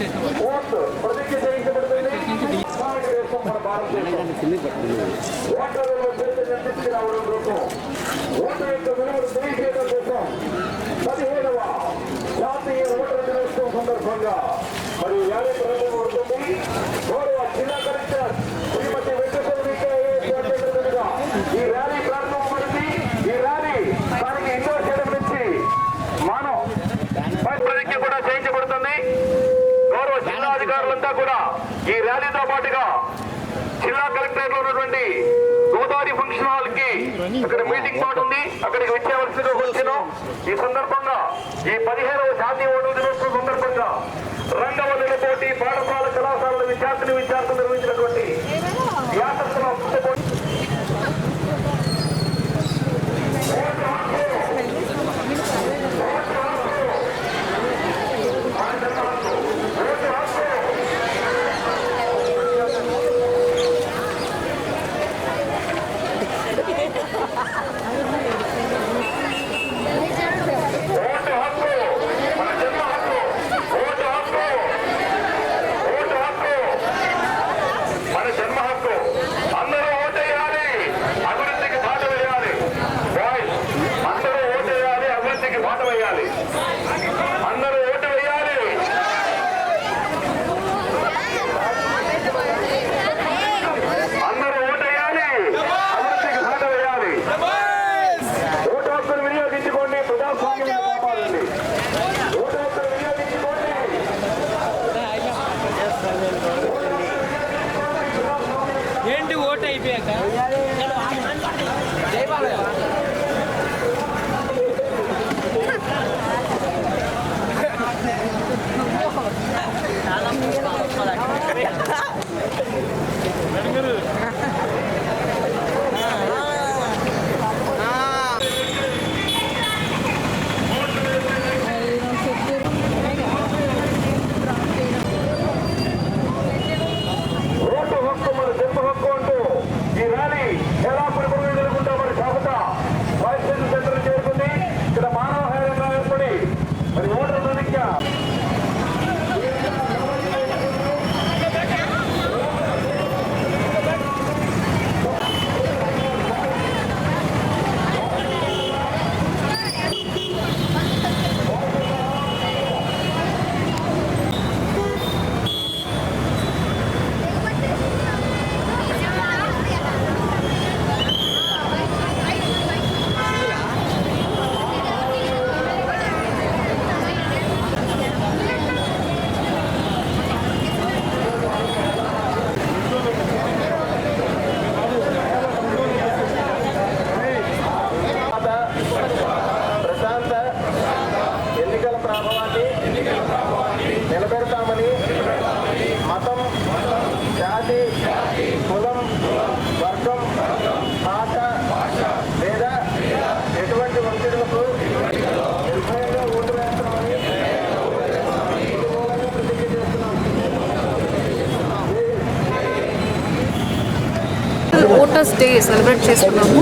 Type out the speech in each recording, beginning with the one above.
Vote అధికారులంతా కూడా ఈ ర్యాలీతో పాటుగా జిల్లా కలెక్టరేట్లో ఉన్నటువంటి గోదావరి ఫంక్షన్ హాల్కి అక్కడ మీటింగ్ పాటు ఉంది. అక్కడికి వచ్చేవలసిందిగా వచ్చాను ఈ సందర్భంగా ఈ పదిహేనవ శాంతి vote América. Voters day celebrate చేస్తున్నాము.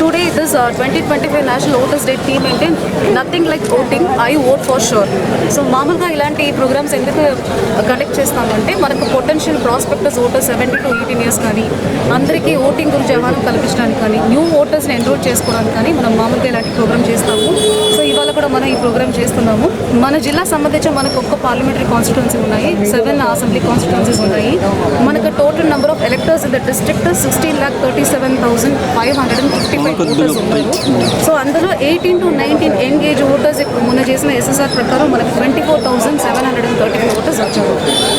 Today this twenty twenty five national voters day theme అంటే nothing like voting I vote for sure so మామూలుగా ఇలాంటి ప్రోగ్రామ్స్ ఎందుకు uh, కండక్ట్ చేస్తామంటే మనకు potential prospectors voters seventy to eighteen years కానీ అందరికీ voting గురించి అవగాహన కల్పించడానికి కానీ న్యూ ఓటర్స్ని ఎన్రోల్ చేసుకోవడానికి కానీ మనం మామూలుగా ఇలాంటి ప్రోగ్రామ్ చేస్తాము. సో కూడా మనం ఈ ప్రోగ్రామ్ చేస్తున్నాము. మన జిల్లా సంబంధించి మనకు ఒక్క పార్లమెంటరీ కాన్స్టిట్యున్సీ ఉన్నాయి. సెవెన్ అసెంబ్లీ కాన్స్టిట్యున్సీస్ ఉన్నాయి. మనకు total number of electors in the district sixteen lakh thirty seven thousand five hundred and fifty five voters ఉన్నారు. సో అందులో eighteen to nineteen young age voters ఇప్పుడు మొన్న చేసిన ఎస్ఎస్ఆర్ ప్రకారం మనకి twenty four thousand seven hundred and thirty five voters వచ్చారు.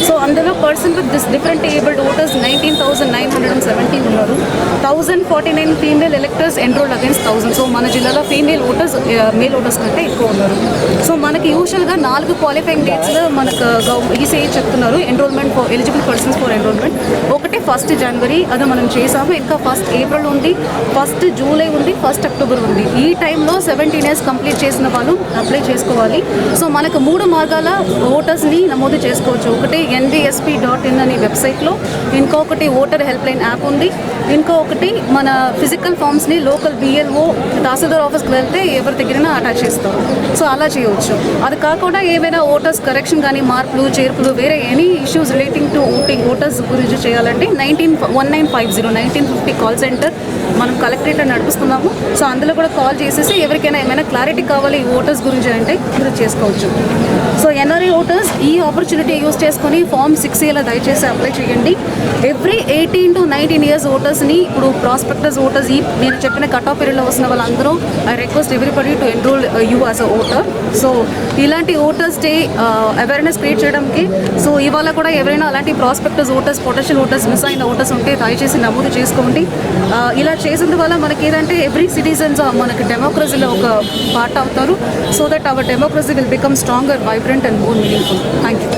So అందులో person with this different abled voters nineteen thousand nine hundred and seventy ఉన్నారు. Thousand forty nine female electors enrolled against thousand so మన జిల్లాలో female voters male voters కంటే ఎక్కువ ఉన్నారు. So మనకి యూజువల్గా నాలుగు క్వాలిఫైయింగ్ డేట్స్లో మనకు uh, ఈసీఐ చెప్తున్నారు. Enrolment for eligible persons for enrolment ఒకటి ఫస్ట్ జనవరి అది మనం చేసాము ఇంకా ఫస్ట్ ఏప్రిల్ ఉంది ఫస్ట్ జూలై ఉంది ఫస్ట్ అక్టోబర్ ఉంది. ఈ టైంలో సెవెంటీన్ ఇయర్స్ కంప్లీట్ చేసిన వాళ్ళు అప్లై చేసుకోవాలి. సో మనకు మూడు మార్గాల ఓటర్స్ని నమోదు చేసుకోవచ్చు. ఒకటి ఎన్డిఎస్పి డాట్ ఇన్ అనే వెబ్సైట్లో ఇంకొకటి ఓటర్ హెల్ప్ లైన్ యాప్ ఉంది. ఇంకొకటి మన ఫిజికల్ ఫామ్స్ని లోకల్ బిఎల్ఓ తహసీల్దార్ ఆఫీస్కి వెళ్తే ఎవరి దగ్గరైనా అటాచ్ చేస్తాం. సో అలా చేయవచ్చు. అది కాకుండా ఏమైనా ఓటర్స్ కరెక్షన్ కానీ మార్పులు చేర్పులు వేరే any issues relating to voting voters గురించి చేయాలంటే nineteen one nine five zero nineteen fifty call centre మనం కలెక్టరేట్ నడిపిస్తున్నాము. సో అందులో కూడా కాల్ చేసేసి ఎవరికైనా ఏమైనా క్లారిటీ కావాలి ఈ ఓటర్స్ గురించి అంటే మీరు చేసుకోవచ్చు. సో ఎన్ఆర్ఐ ఓటర్స్ ఈ ఆపర్చునిటీ యూస్ చేసుకొని ఫామ్ సిక్స్ ఏలో దయచేసి అప్లై చేయండి. Every eighteen to nineteen years ఓటర్స్ని ఇప్పుడు ప్రాస్పెక్టర్స్ ఓటర్స్ ఈ నేను చెప్పిన కట్ ఆఫ్ పీరియడ్లో వస్తున్న వాళ్ళందరూ I request everybody to enrol you as a voter so ఇలాంటి ఓటర్స్ డే అవేర్నెస్ క్రియేట్ చేయడానికి సో ఇవాళ కూడా ఎవరైనా అలాంటి prospectors voters potential voters miss అయిన ఓటర్స్ ఉంటే దయచేసి నమోదు చేసుకోండి. Uh, ఇలా చేసిన వల్ల మనకి ఏదంటే ఎవ్రీ సిటిజన్స్ మనకి డెమోక్రసీలో ఒక పార్ట్ అవుతారు. So that our democracy will become stronger vibrant and more meaningful thank you